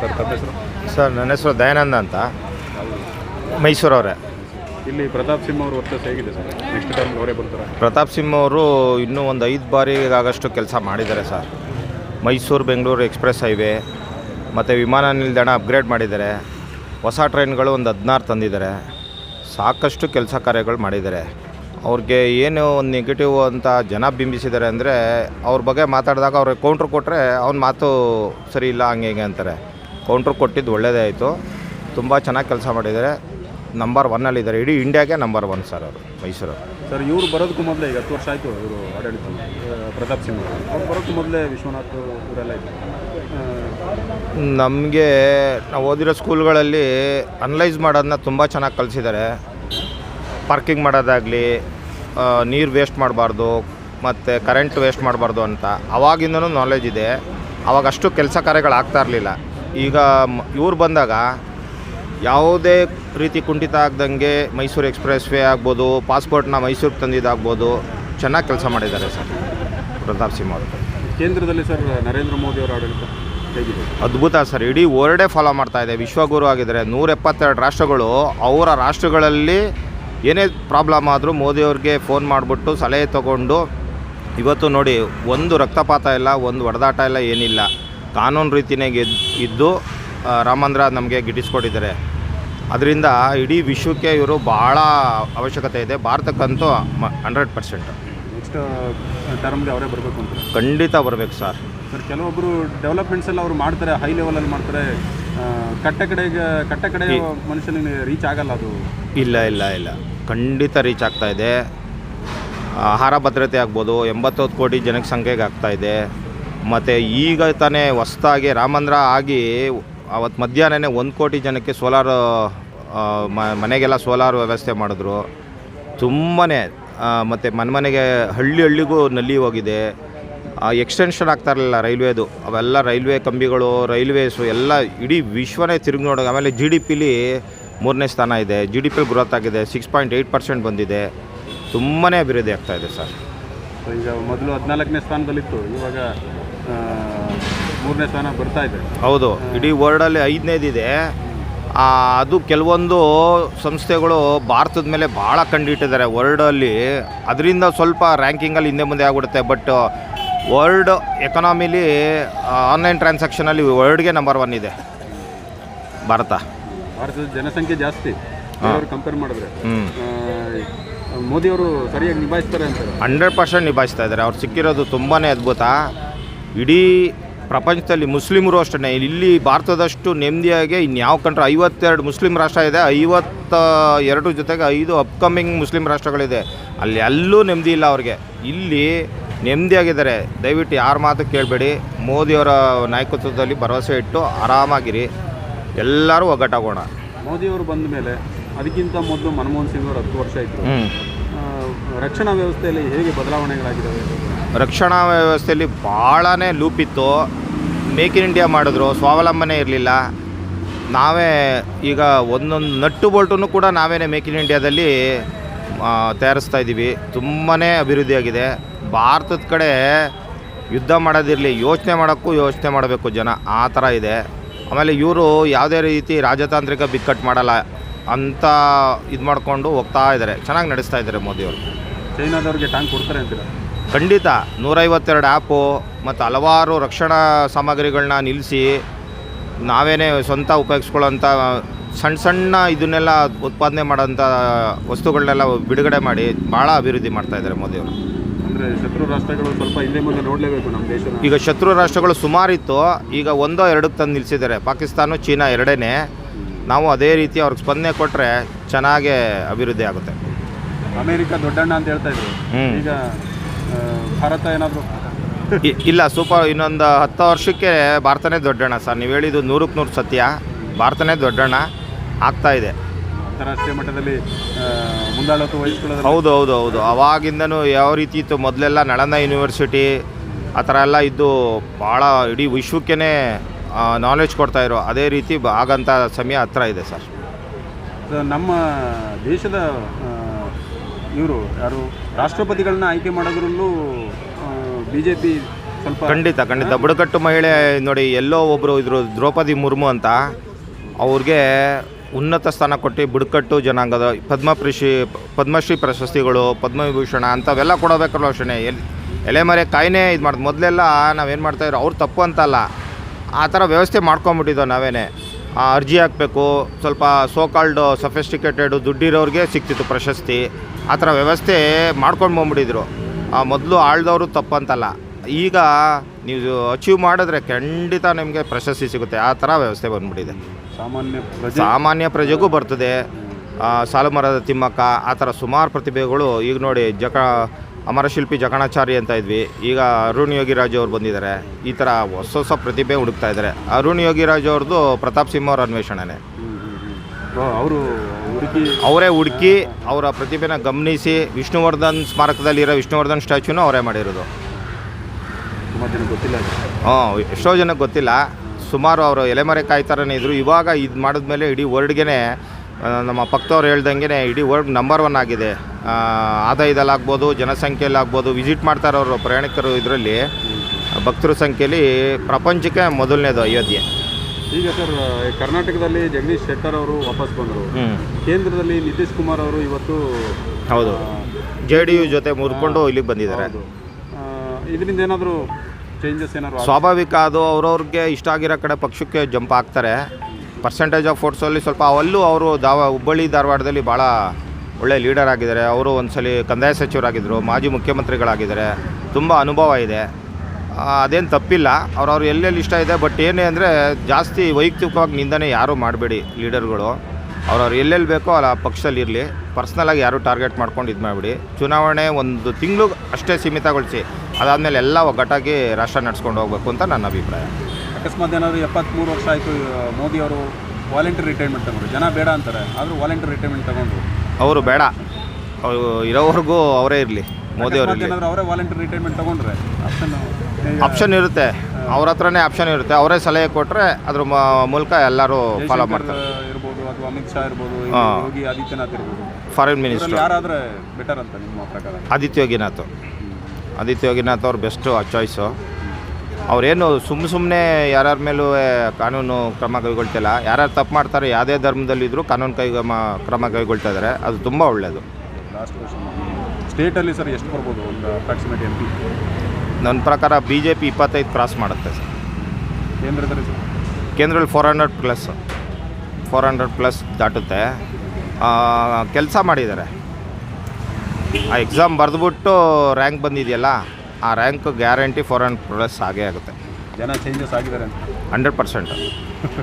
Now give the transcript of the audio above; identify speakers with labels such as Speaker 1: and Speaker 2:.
Speaker 1: Sir ತಮ್ಮ ಹೆಸರು?
Speaker 2: Sir ನನ್ನ ಹೆಸರು ದಯಾನಂದ ಅಂತ. ಮೈಸೂರು ಅವರೇ
Speaker 1: ಇಲ್ಲಿ ಪ್ರತಾಪ್ ಸಿಂಹ ಅವರು ವರ್ಸಸ್ ಹೇಗಿದೆ ಸರ್? ನೆಕ್ಸ್ಟ್ ಟೈಮ್ ಅವರೇ ಬರ್ತಾರೆ.
Speaker 2: ಪ್ರತಾಪ್ ಸಿಂಹ ಅವರು ಇನ್ನೂ ಒಂದು ಐದು ಬಾರಿ ಆಗಷ್ಟು ಕೆಲಸ ಮಾಡಿದ್ದಾರೆ sir. Mysuru Bengaluru express highway ಮತ್ತು ವಿಮಾನ ನಿಲ್ದಾಣ ಅಪ್ಗ್ರೇಡ್ ಮಾಡಿದ್ದಾರೆ. ಹೊಸ ಟ್ರೈನ್ಗಳು ಒಂದು ಹದಿನಾರು ತಂದಿದ್ದಾರೆ. ಸಾಕಷ್ಟು ಕೆಲಸ ಕಾರ್ಯಗಳು ಮಾಡಿದ್ದಾರೆ. ಅವ್ರಿಗೆ ಏನು ಒಂದು ನೆಗೆಟಿವ್ ಅಂತ ಜನ ಬಿಂಬಿಸಿದ್ದಾರೆ ಅಂದರೆ ಅವ್ರ ಬಗ್ಗೆ ಮಾತಾಡಿದಾಗ ಅವ್ರಿಗೆ ಕೌಂಟ್ರ್ ಕೊಟ್ಟರೆ ಅವ್ನ ಮಾತು ಸರಿ ಇಲ್ಲ ಹಂಗೆ ಹಿಂಗೆ ಅಂತಾರೆ. ಕೌಂಟ್ರ್ ಕೊಟ್ಟಿದ್ದು ಒಳ್ಳೆಯದೇ ಆಯಿತು. ತುಂಬ ಚೆನ್ನಾಗಿ ಕೆಲಸ ಮಾಡಿದ್ದಾರೆ. ನಂಬರ್ ಒನ್ನಲ್ಲಿದ್ದಾರೆ ಇಡೀ ಇಂಡಿಯಾಗೆ ನಂಬರ್ ಒನ್ ಸರ್ ಅವರು ಮೈಸೂರು
Speaker 1: ಸರ್ ಇವರು ಬರೋದಕ್ಕೂ ಮೊದಲೇ ಈಗ ಹತ್ತು ವರ್ಷ ಆಯಿತು ಇವರು ಆಡಳಿತ ಪ್ರತಾಪ್ ಸಿಂಗ್ ಅವರು. ಬರೋಕ್ಕೂ ಮೊದಲೇ ವಿಶ್ವನಾಥ್ ಇವರೆಲ್ಲ
Speaker 2: ನಮಗೆ ನಾವು ಓದಿರೋ ಸ್ಕೂಲ್ಗಳಲ್ಲಿ ಅನಲೈಸ್ ಮಾಡೋದನ್ನ ತುಂಬ ಚೆನ್ನಾಗಿ ಕಲಿಸಿದ್ದಾರೆ. ಪಾರ್ಕಿಂಗ್ ಮಾಡೋದಾಗಲಿ ನೀರು ವೇಸ್ಟ್ ಮಾಡಬಾರ್ದು ಮತ್ತು ಕರೆಂಟ್ ವೇಸ್ಟ್ ಮಾಡಬಾರ್ದು ಅಂತ. ಅವಾಗಿಂದನೂ ನಾಲೆಜ್ ಇದೆ. ಅವಾಗ ಅಷ್ಟು ಕೆಲಸ ಕಾರ್ಯಗಳು ಆಗ್ತಾ ಇರಲಿಲ್ಲ. ಈಗ ಇವ್ರು ಬಂದಾಗ ಯಾವುದೇ ರೀತಿ ಕುಂಠಿತ ಆಗ್ದಂಗೆ ಮೈಸೂರು ಎಕ್ಸ್ಪ್ರೆಸ್ ವೇ ಆಗ್ಬೋದು ಪಾಸ್ಪೋರ್ಟ್ನ ಮೈಸೂರಿಗೆ ತಂದಿದ್ದಾಗ್ಬೋದು ಚೆನ್ನಾಗಿ ಕೆಲಸ ಮಾಡಿದ್ದಾರೆ ಸರ್ ಪ್ರತಾಪ್ ಸಿಂಹ ಅವರು.
Speaker 1: ಕೇಂದ್ರದಲ್ಲಿ ಸರ್ ನರೇಂದ್ರ ಮೋದಿ ಅವರ ಆಡಳಿತ ಹೇಗಿದೆ?
Speaker 2: ಅದ್ಭುತ ಸರ್ ಇಡೀ ವರ್ಲ್ಡೇ ಫಾಲೋ ಮಾಡ್ತಾ ಇದೆ. ವಿಶ್ವಗುರು ಆಗಿದ್ದಾರೆ ನೂರ ಎಪ್ಪತ್ತೆರಡು ರಾಷ್ಟ್ರಗಳು ಅವರ ರಾಷ್ಟ್ರಗಳಲ್ಲಿ ಏನೇ ಪ್ರಾಬ್ಲಮ್ ಆದರೂ ಮೋದಿಯವ್ರಿಗೆ ಫೋನ್ ಮಾಡಿಬಿಟ್ಟು ಸಲಹೆ ತಗೊಂಡು ಇವತ್ತು ನೋಡಿ ಒಂದು ರಕ್ತಪಾತ ಇಲ್ಲ ಒಂದು ಹೊಡೆದಾಟ ಇಲ್ಲ ಏನಿಲ್ಲ. ಕಾನೂನು ರೀತಿಯೇ ಇದ್ದು ರಾಮಂದ್ರ ರಾಮ ಮಂದಿರ ನಮಗೆ ಗಿಟ್ಟಿಸ್ಕೊಟ್ಟಿದ್ದಾರೆ. ಅದರಿಂದ ಇಡೀ ವಿಶ್ವಕ್ಕೆ ಇವರು ಭಾಳ ಅವಶ್ಯಕತೆ ಇದೆ. ಭಾರತಕ್ಕಂತೂ ಹಂಡ್ರೆಡ್ ಪರ್ಸೆಂಟ್
Speaker 1: ನೆಕ್ಸ್ಟ್ ಟರ್ಮ್ಗೆ ಅವರೇ ಬರಬೇಕು ಅಂತ
Speaker 2: ಖಂಡಿತ ಬರಬೇಕು ಸರ್.
Speaker 1: ಸರ್ ಕೆಲವೊಬ್ಬರು ಡೆವಲಪ್ಮೆಂಟ್ಸ್ ಎಲ್ಲ ಅವರು ಮಾಡ್ತಾರೆ ಹೈ ಲೆವೆಲಲ್ಲಿ ಮಾಡ್ತಾರೆ. ಕಟ್ಟ ಕಡೆಗೆ ಕಟ್ಟ ಕಡೆ ಮನುಷ್ಯನಿಗೆ ರೀಚ್ ಆಗಲ್ಲ ಅದು.
Speaker 2: ಇಲ್ಲ ಇಲ್ಲ ಇಲ್ಲ. ಖಂಡಿತ ರೀಚ್ ಆಗ್ತಾ ಇದೆ. ಆಹಾರ ಭದ್ರತೆ ಆಗ್ಬೋದು ಎಂಬತ್ತೊಂದು ಕೋಟಿ ಜನಸಂಖ್ಯೆಗೆ ಆಗ್ತಾ ಇದೆ. ಮತ್ತು ಈಗ ತಾನೇ ಹೊಸ್ದಾಗಿ ರಾಮಂದ್ರ ಆಗಿ ಅವತ್ತು ಮಧ್ಯಾಹ್ನನೇ ಒಂದು ಕೋಟಿ ಜನಕ್ಕೆ ಸೋಲಾರ್ ಮನೆಗೆಲ್ಲ ಸೋಲಾರ್ ವ್ಯವಸ್ಥೆ ಮಾಡಿದ್ರು. ತುಂಬಾ ಮತ್ತು ಮನೆ ಮನೆಗೆ ಹಳ್ಳಿ ಹಳ್ಳಿಗೂ ನಲ್ಲಿ ಹೋಗಿದೆ. ಎಕ್ಸ್ಟೆನ್ಷನ್ ಆಗ್ತಾ ಇರಲಿಲ್ಲ ರೈಲ್ವೇದು. ಅವೆಲ್ಲ ರೈಲ್ವೆ ಕಂಬಿಗಳು, ರೈಲ್ವೇಸು ಎಲ್ಲ ಇಡೀ ವಿಶ್ವನೇ ತಿರುಗಿ ನೋಡೋದು ಆಮೇಲೆ ಜಿ ಡಿ ಪಿಲಿ ಮೂರನೇ ಸ್ಥಾನ ಇದೆ. ಜಿ ಡಿ ಪಿಲಿ ಗ್ರೋತ್ ಆಗಿದೆ. ಸಿಕ್ಸ್ ಪಾಯಿಂಟ್ ಏಯ್ಟ್ ಪರ್ಸೆಂಟ್ ಬಂದಿದೆ. ತುಂಬಾ ಅಭಿವೃದ್ಧಿ ಆಗ್ತಾಯಿದೆ ಸರ್.
Speaker 1: ಈಗ ಮೊದಲು ಹದಿನಾಲ್ಕನೇ ಸ್ಥಾನದಲ್ಲಿತ್ತು. ಇವಾಗ ಮೂರನೇ ಸ್ಥಾನ ಬರ್ತಾ ಇದೆ.
Speaker 2: ಹೌದು ಇಡೀ ವರ್ಲ್ಡಲ್ಲಿ ಐದನೇದಿದೆ. ಅದು ಕೆಲವೊಂದು ಸಂಸ್ಥೆಗಳು ಭಾರತದ ಮೇಲೆ ಭಾಳ ಕಂಡಿಟ್ಟಿದ್ದಾರೆ ವರ್ಲ್ಡಲ್ಲಿ ಅದರಿಂದ ಸ್ವಲ್ಪ ರ್ಯಾಂಕಿಂಗಲ್ಲಿ ಹಿಂದೆ ಮುಂದೆ ಆಗ್ಬಿಡುತ್ತೆ ಬಟ್ ವರ್ಲ್ಡ್ ಎಕನಾಮಿಲಿ ಆನ್ಲೈನ್ ಟ್ರಾನ್ಸಾಕ್ಷನಲ್ಲಿ ವರ್ಲ್ಡ್ಗೆ ನಂಬರ್ ಒನ್ ಇದೆ. ಭಾರತ.
Speaker 1: ಭಾರತದ ಜನಸಂಖ್ಯೆ ಜಾಸ್ತಿ. ಕಂಪೇರ್ ಮಾಡಿದ್ರೆ. ಮೋದಿಯವರು ಸರಿಯಾಗಿ ನಿಭಾಯಿಸ್ತಾರೆ ಅಂತ
Speaker 2: ಹಂಡ್ರೆಡ್ ಪರ್ಸೆಂಟ್ ನಿಭಾಯಿಸ್ತಾ ಇದ್ದಾರೆ. ಅವ್ರು ಸಿಕ್ಕಿರೋದು ತುಂಬಾ ಅದ್ಭುತ. ಇಡೀ ಪ್ರಪಂಚದಲ್ಲಿ ಮುಸ್ಲಿಮರು ಅಷ್ಟೇ ಇಲ್ಲಿ ಭಾರತದಷ್ಟು ನೆಮ್ಮದಿಯಾಗಿ ಇನ್ಯಾವ ಕಂಟ್ರಿ ಐವತ್ತೆರಡು ಮುಸ್ಲಿಂ ರಾಷ್ಟ್ರ ಇದೆ. ಐವತ್ತ ಎರಡು ಜೊತೆಗೆ ಐದು ಅಪ್ಕಮಿಂಗ್ ಮುಸ್ಲಿಂ ರಾಷ್ಟ್ರಗಳಿದೆ. ಅಲ್ಲಿ ಎಲ್ಲೂ ನೆಮ್ಮದಿ ಇಲ್ಲ ಅವ್ರಿಗೆ. ಇಲ್ಲಿ ನೆಮ್ಮದಿಯಾಗಿದ್ದಾರೆ. ದಯವಿಟ್ಟು ಯಾರ ಮಾತು ಕೇಳಬೇಡಿ. ಮೋದಿಯವರ ನಾಯಕತ್ವದಲ್ಲಿ ಭರವಸೆ ಇಟ್ಟು ಆರಾಮಾಗಿರಿ. ಎಲ್ಲರೂ ಒಗ್ಗಟ್ಟಾಗೋಣ.
Speaker 1: ಮೋದಿಯವರು ಬಂದ ಮೇಲೆ ಅದಕ್ಕಿಂತ ಮೊದಲು ಮನಮೋಹನ್ ಸಿಂಗ್ ಅವರು ಹತ್ತು ವರ್ಷ ಇತ್ತು ರಕ್ಷಣಾ ವ್ಯವಸ್ಥೆಯಲ್ಲಿ ಹೇಗೆ ಬದಲಾವಣೆಗಳಾಗಿದ್ದಾವೆ?
Speaker 2: ರಕ್ಷಣಾ ವ್ಯವಸ್ಥೆಯಲ್ಲಿ ಭಾಳನೇ ಲೂಪ್ ಇತ್ತು. ಮೇಕ್ ಇನ್ ಇಂಡಿಯಾ ಮಾಡಿದ್ರು, ಸ್ವಾವಲಂಬನೆ ಇರಲಿಲ್ಲ. ನಾವೇ ಈಗ ಒಂದೊಂದು ನಟ್ಟು ಬೋಲ್ಟನ್ನು ಕೂಡ ನಾವೇ ಮೇಕ್ ಇನ್ ಇಂಡಿಯಾದಲ್ಲಿ ತಯಾರಿಸ್ತಾ ಇದ್ದೀವಿ. ತುಂಬಾ ಅಭಿವೃದ್ಧಿಯಾಗಿದೆ ಭಾರತದ ಕಡೆ ಯುದ್ಧ ಮಾಡೋದಿರಲಿ, ಯೋಚನೆ ಮಾಡೋಕ್ಕೂ ಯೋಚನೆ ಮಾಡಬೇಕು ಜನ. ಆ ಥರ ಇದೆ. ಆಮೇಲೆ ಇವರು ಯಾವುದೇ ರೀತಿ ರಾಜತಾಂತ್ರಿಕ ಬಿಕ್ಕಟ್ಟು ಮಾಡಲ್ಲ ಅಂತ ಇದು ಮಾಡಿಕೊಂಡು ಹೋಗ್ತಾ ಇದ್ದಾರೆ. ಚೆನ್ನಾಗಿ ನಡೆಸ್ತಾ ಇದ್ದಾರೆ ಮೋದಿಯವರು.
Speaker 1: ಚೈನಾದವ್ರಿಗೆ ಟ್ಯಾಂಕ್ ಕೊಡ್ತಾರೆ ಅಂತೀರಾ?
Speaker 2: ಖಂಡಿತ ನೂರೈವತ್ತೆರಡು ಆ್ಯಪು ಮತ್ತು ಹಲವಾರು ರಕ್ಷಣಾ ಸಾಮಗ್ರಿಗಳನ್ನ ನಿಲ್ಲಿಸಿ ನಾವೇನೇ ಸ್ವಂತ ಉಪಯೋಗಿಸ್ಕೊಳ್ಳೋಂಥ ಸಣ್ಣ ಸಣ್ಣ ಇದನ್ನೆಲ್ಲ ಉತ್ಪಾದನೆ ಮಾಡೋಂಥ ವಸ್ತುಗಳನ್ನೆಲ್ಲ ಬಿಡುಗಡೆ ಮಾಡಿ ಭಾಳ ಅಭಿವೃದ್ಧಿ ಮಾಡ್ತಾಯಿದ್ದಾರೆ ಮೋದಿಯವರು.
Speaker 1: ಅಂದರೆ ಶತ್ರು ರಾಷ್ಟ್ರಗಳು ಸ್ವಲ್ಪ ಹಿಂದೆ ಮುಂದೆ ನೋಡಲೇಬೇಕು ನಮ್ಮ ದೇಶ
Speaker 2: ಈಗ ಶತ್ರು ರಾಷ್ಟ್ರಗಳು ಸುಮಾರಿತ್ತು ಈಗ ಒಂದೋ ಎರಡಕ್ಕೆ ತಂದು ನಿಲ್ಲಿಸಿದ್ದಾರೆ. ಪಾಕಿಸ್ತಾನ ಚೀನಾ ಎರಡನೇ. ನಾವು ಅದೇ ರೀತಿ ಅವ್ರಿಗೆ ಸ್ಪಂದನೆ ಕೊಟ್ಟರೆ ಚೆನ್ನಾಗೇ ಅಭಿವೃದ್ಧಿ ಆಗುತ್ತೆ.
Speaker 1: ಅಮೇರಿಕ ದೊಡ್ಡಣ್ಣ ಅಂತ ಹೇಳ್ತಾ ಇದ್ರು. ಈಗ ಭಾರತ ಏನಾದರೂ
Speaker 2: ಇಲ್ಲ ಸೂಪರ್ ಇನ್ನೊಂದು ಹತ್ತು ವರ್ಷಕ್ಕೆ ಭಾರತನೇ ದೊಡ್ಡಣ್ಣ ಸರ್. ನೀವು ಹೇಳಿದ್ದು ನೂರಕ್ಕೆ ನೂರು ಸತ್ಯ. ಭಾರತನೇ ದೊಡ್ಡಣ್ಣ. ಆಗ್ತಾ ಇದೆ.
Speaker 1: ಅಂತಾರಾಷ್ಟ್ರೀಯ ಮಟ್ಟದಲ್ಲಿ ಮುಂದಾಳತ್ವ ವಹಿಸ್ಕೊಳ್ಳೋದ್ರಲ್ಲಿ
Speaker 2: ಹೌದು ಹೌದು ಹೌದು. ಅವಾಗಿಂದನೂ ಯಾವ ರೀತಿ ಇತ್ತು? ಮೊದಲೆಲ್ಲ ನಳಂದ ಯೂನಿವರ್ಸಿಟಿ ಆ ಥರ ಎಲ್ಲ ಇದ್ದು ಭಾಳ ಇಡೀ ವಿಶ್ವಕ್ಕೇ ನಾಲೆಜ್ ಕೊಡ್ತಾಯಿರೋ ಅದೇ ರೀತಿ ಆಗಂತ ಆಗಂಥ ಸಮಯ ಹತ್ರ ಇದೆ ಸರ್.
Speaker 1: ನಮ್ಮ ದೇಶದ ಇವರು ಯಾರು ರಾಷ್ಟ್ರಪತಿಗಳನ್ನ ಆಯ್ಕೆ ಮಾಡೋದ್ರಲ್ಲೂ ಬಿ ಜೆ ಪಿ ಸ್ವಲ್ಪ
Speaker 2: ಖಂಡಿತ ಖಂಡಿತ. ಬುಡಕಟ್ಟು ಮಹಿಳೆ, ನೋಡಿ, ಎಲ್ಲೋ ಒಬ್ಬರು ಇದ್ರು, ದ್ರೌಪದಿ ಮುರ್ಮು ಅಂತ, ಅವ್ರಿಗೆ ಉನ್ನತ ಸ್ಥಾನ ಕೊಟ್ಟು ಬುಡಕಟ್ಟು ಜನಾಂಗದ ಪದ್ಮಶ್ರೀ ಪದ್ಮಶ್ರೀ ಪ್ರಶಸ್ತಿಗಳು, ಪದ್ಮವಿಭೂಷಣ ಅಂಥವೆಲ್ಲ ಕೊಡಬೇಕಲ್ಲ ಅಷ್ಟೇ ಎಲ್ಲಿ ಎಲೆಮರೆ ಕಾಯಿನೇ ಇದು ಮಾಡ್ದು ಮೊದಲೆಲ್ಲ ನಾವೇನು ಮಾಡ್ತಾಯಿದ್ರು ಅವ್ರು ತಪ್ಪು ಅಂತಲ್ಲ. ಆ ಥರ ವ್ಯವಸ್ಥೆ ಮಾಡ್ಕೊಂಬಿಟ್ಟಿದ್ದೋ ನಾವೇನೆ. ಅರ್ಜಿ ಹಾಕಬೇಕು. ಸ್ವಲ್ಪ ಸೋಕಾಲ್ಡು ಸಫಿಸ್ಟಿಕೇಟೆಡ್ ದುಡ್ಡಿರೋರಿಗೆ ಸಿಕ್ತಿತ್ತು ಪ್ರಶಸ್ತಿ. ಆ ಥರ ವ್ಯವಸ್ಥೆ ಮಾಡ್ಕೊಂಡು ಬಂದ್ಬಿಟ್ಟಿದ್ರು. ಮೊದಲು ಆಳ್ದವರು ತಪ್ಪಂತಲ್ಲ. ಈಗ ನೀವು ಅಚೀವ್ ಮಾಡಿದ್ರೆ ಖಂಡಿತ ನಿಮಗೆ ಪ್ರಶಸ್ತಿ ಸಿಗುತ್ತೆ. ಆ ಥರ ವ್ಯವಸ್ಥೆ ಬಂದ್ಬಿಟ್ಟಿದೆ.
Speaker 1: ಸಾಮಾನ್ಯ
Speaker 2: ಸಾಮಾನ್ಯ ಪ್ರಜೆಗೂ ಬರ್ತದೆ. ಸಾಲು ಸಾಲುಮರದ ತಿಮ್ಮಕ್ಕ ಆ ಥರ ಸುಮಾರು ಪ್ರತಿಭೆಗಳು ಈಗ ನೋಡಿ ಜಕ ಅಮರಶಿಲ್ಪಿ ಜಕಣಾಚಾರಿ ಅಂತ ಇದ್ವಿ. ಈಗ ಅರುಣ್ ಯೋಗಿರಾಜ್ ಅವರು ಬಂದಿದ್ದಾರೆ. ಈ ಥರ ಹೊಸ ಹೊಸ ಪ್ರತಿಭೆ ಹುಡುಕ್ತಾ ಇದ್ದಾರೆ. ಅರುಣ್ ಯೋಗಿರಾಜ್ ಅವ್ರದ್ದು ಪ್ರತಾಪ್ ಸಿಂಹ ಅವ್ರ ಅನ್ವೇಷಣೆನೇ.
Speaker 1: ಅವರು ಹುಡುಕಿ
Speaker 2: ಅವರೇ ಹುಡುಕಿ ಅವರ ಪ್ರತಿಭೆನ ಗಮನಿಸಿ ವಿಷ್ಣುವರ್ಧನ್ ಸ್ಮಾರಕದಲ್ಲಿರೋ ವಿಷ್ಣುವರ್ಧನ್ ಸ್ಟ್ಯಾಚ್ಯೂನ ಅವರೇ ಮಾಡಿರೋದು.
Speaker 1: ಗೊತ್ತಿಲ್ಲ.
Speaker 2: ಹಾಂ ಎಷ್ಟೋ ಜನಕ್ಕೆ ಗೊತ್ತಿಲ್ಲ. ಸುಮಾರು ಅವರು ಎಲೆಮರೆ ಕಾಯ್ತಾರನೇ ಇದ್ದರು ಇವಾಗ ಇದು ಮಾಡಿದ್ಮೇಲೆ ಇಡೀ ವರ್ಲ್ಡ್ಗೆ ನಮ್ಮ ಪಕ್ಕದವ್ರು ಹೇಳ್ದಂಗೆ ಇಡೀ ವರ್ಲ್ಡ್ ನಂಬರ್ ಒನ್ ಆಗಿದೆ. ಆದಾಯದಲ್ಲಾಗ್ಬೋದು ಜನಸಂಖ್ಯೆಯಲ್ಲಾಗ್ಬೋದು ವಿಸಿಟ್ ಮಾಡ್ತಾ ಇರೋರು ಪ್ರಯಾಣಿಕರು ಇದರಲ್ಲಿ. ಭಕ್ತರ ಸಂಖ್ಯೆಯಲ್ಲಿ ಪ್ರಪಂಚಕ್ಕೆ ಮೊದಲನೇದು ಅಯೋಧ್ಯೆ.
Speaker 1: ಈಗ ಸರ್ ಕರ್ನಾಟಕದಲ್ಲಿ ಜಗದೀಶ್ ಶೆಟ್ಟರ್ ಅವರು ವಾಪಸ್ ಬಂದರು. ಕೇಂದ್ರದಲ್ಲಿ ನಿತೀಶ್ ಕುಮಾರ್ ಅವರು ಇವತ್ತು
Speaker 2: ಹೌದು. ಜೆ ಡಿ ಯು ಜೊತೆ ಮುರ್ಕೊಂಡು ಇಲ್ಲಿಗೆ ಬಂದಿದ್ದಾರೆ.
Speaker 1: ಇದರಿಂದ ಏನಾದರೂ ಚೇಂಜಸ್ ಏನಾದರೂ
Speaker 2: ಸ್ವಾಭಾವಿಕ ಅದು ಅವ್ರವ್ರಿಗೆ ಇಷ್ಟ ಆಗಿರೋ ಕಡೆ ಪಕ್ಷಕ್ಕೆ ಜಂಪ್ ಆಗ್ತಾರೆ ಪರ್ಸೆಂಟೇಜ್ ಆಫ್ ಫೋರ್ಸಲ್ಲಿ ಸ್ವಲ್ಪ ಅವಲ್ಲೂ ಅವರು ದಾವ ಹುಬ್ಬಳ್ಳಿ ಧಾರವಾಡದಲ್ಲಿ ಭಾಳ ಒಳ್ಳೆ ಲೀಡರ್ ಆಗಿದ್ದಾರೆ. ಅವರು ಒಂದ್ಸಲಿ ಕಂದಾಯ ಸಚಿವರಾಗಿದ್ದರು ಮಾಜಿ ಮುಖ್ಯಮಂತ್ರಿಗಳಾಗಿದ್ದಾರೆ. ತುಂಬ ಅನುಭವ ಇದೆ. ಅದೇನು ತಪ್ಪಿಲ್ಲ. ಅವ್ರವ್ರು ಎಲ್ಲೆಲ್ಲಿ ಇಷ್ಟ ಇದೆ ಬಟ್ ಏನೇ ಅಂದರೆ ಜಾಸ್ತಿ ವೈಯಕ್ತಿಕವಾಗಿ ನಿಂದನೆ ಯಾರೂ ಮಾಡಬೇಡಿ ಲೀಡರ್ಗಳು ಅವ್ರವ್ರು ಎಲ್ಲೆಲ್ಲಿ ಬೇಕೋ ಅಲ್ಲ ಆ ಪಕ್ಷದಲ್ಲಿ ಇರಲಿ. ಪರ್ಸ್ನಲಾಗಿ ಯಾರು ಟಾರ್ಗೆಟ್ ಮಾಡ್ಕೊಂಡು ಇದು ಮಾಡಿಬಿಡಿ. ಚುನಾವಣೆ ಒಂದು ತಿಂಗಳು ಅಷ್ಟೇ ಸೀಮಿತಗೊಳಿಸಿ. ಅದಾದಮೇಲೆ ಎಲ್ಲ ಒಗ್ಗಟ್ಟಾಗಿ ರಾಷ್ಟ್ರ ನಡೆಸ್ಕೊಂಡು ಹೋಗ್ಬೇಕು ಅಂತ ನನ್ನ ಅಭಿಪ್ರಾಯ.
Speaker 1: ಅಕಸ್ಮಾತ್ ಏನಾದರೂ ಎಪ್ಪತ್ತ್ಮೂರು ವರ್ಷ ಆಯಿತು ಮೋದಿ ಅವರು ವಾಲಂಟಿಯರ್ ರಿಟೈರ್ಮೆಂಟ್ ತಗೊಂಡ್ರು. ಜನ ಬೇಡ ಅಂತಾರೆ, ಆದರೂ ವಾಲಂಟಿಯರ್ ರಿಟೈರ್ಮೆಂಟ್ ತಗೊಂಡ್ರು.
Speaker 2: ಅವರು ಬೇಡ. ಅವರು ಇರೋವರೆಗೂ ಅವರೇ ಇರಲಿ. ಮೋದಿ ಅವರು ಇರಲಿ.
Speaker 1: ಅವರೇ ವಾಲಂಟಿಯರ್ ರಿಟೈರ್ಮೆಂಟ್ ತಗೊಂಡ್ರೆ ಆಪ್ಷನ್
Speaker 2: ಆಪ್ಷನ್ ಇರುತ್ತೆ. ಅವ್ರ ಹತ್ರನೇ ಆಪ್ಷನ್ ಇರುತ್ತೆ. ಅವರೇ ಸಲಹೆ ಕೊಟ್ಟರೆ ಅದ್ರ ಮೂಲಕ ಎಲ್ಲರೂ ಫಾಲೋ ಮಾಡ್ತಾರೆ.
Speaker 1: ಇರ್ಬೋದು ಅಥವಾ ಅಮಿತ್ ಶಾ ಇರ್ಬೋದು. ಯೋಗಿ ಆದಿತ್ಯನಾಥ್ ಇರ್ಬೋದು.
Speaker 2: ಫಾರಿನ್ ಮಿನಿಸ್ಟರ್
Speaker 1: ಯಾರಾದರೆ ಬೆಟರ್ ಅಂತ ನಿಮ್ಮ ಪ್ರಕಾರ?
Speaker 2: ಆದಿತ್ಯ ಯೋಗಿನಾಥ್ ಆದಿತ್ಯ ಯೋಗಿನಾಥ್ ಅವ್ರು ಬೆಸ್ಟು ಆ ಚಾಯ್ಸು ಅವರೇನು ಸುಮ್ಮ ಸುಮ್ಮನೆ ಯಾರ್ಯಾರ ಮೇಲೂ ಕಾನೂನು ಕ್ರಮ ಕೈಗೊಳ್ತಿಲ್ಲ. ಯಾರ್ಯಾರು ತಪ್ಪು ಮಾಡ್ತಾರೆ ಯಾವುದೇ ಧರ್ಮದಲ್ಲಿದ್ದರೂ ಕಾನೂನು ಕೈ ಕ್ರಮ ಕೈಗೊಳ್ತಾ ಇದ್ದಾರೆ ಅದು ತುಂಬ ಒಳ್ಳೆಯದು
Speaker 1: ಲಾಸ್ಟ್ ಸ್ಟೇಟಲ್ಲಿ ಸರ್ ಎಷ್ಟು ಬರ್ಬೋದು ಒಂದು ಅಪ್ರಾಕ್ಸಿಮೇಟ್ ಎಂ ಪಿ
Speaker 2: ನನ್ನ ಪ್ರಕಾರ ಬಿ ಜೆ ಪಿ ಇಪ್ಪತ್ತೈದು ಕ್ರಾಸ್ ಮಾಡುತ್ತೆ ಸರ್.
Speaker 1: ಕೇಂದ್ರದಲ್ಲಿ ಸರ್?
Speaker 2: ಕೇಂದ್ರದಲ್ಲಿ four hundred plus four hundred plus ದಾಟುತ್ತೆ. ಕೆಲಸ ಮಾಡಿದ್ದಾರೆ. ಆ ಎಕ್ಸಾಮ್ ಬರೆದ್ಬಿಟ್ಟು ರ್ಯಾಂಕ್ ಬಂದಿದೆಯಲ್ಲ ಆ rank guarantee four and plus ಆಗೇ ಆಗುತ್ತೆ.
Speaker 1: ಜನ ಚೇಂಜಸ್ ಆಗಿದ್ದಾರೆ ಅಂತ.
Speaker 2: Hundred percent.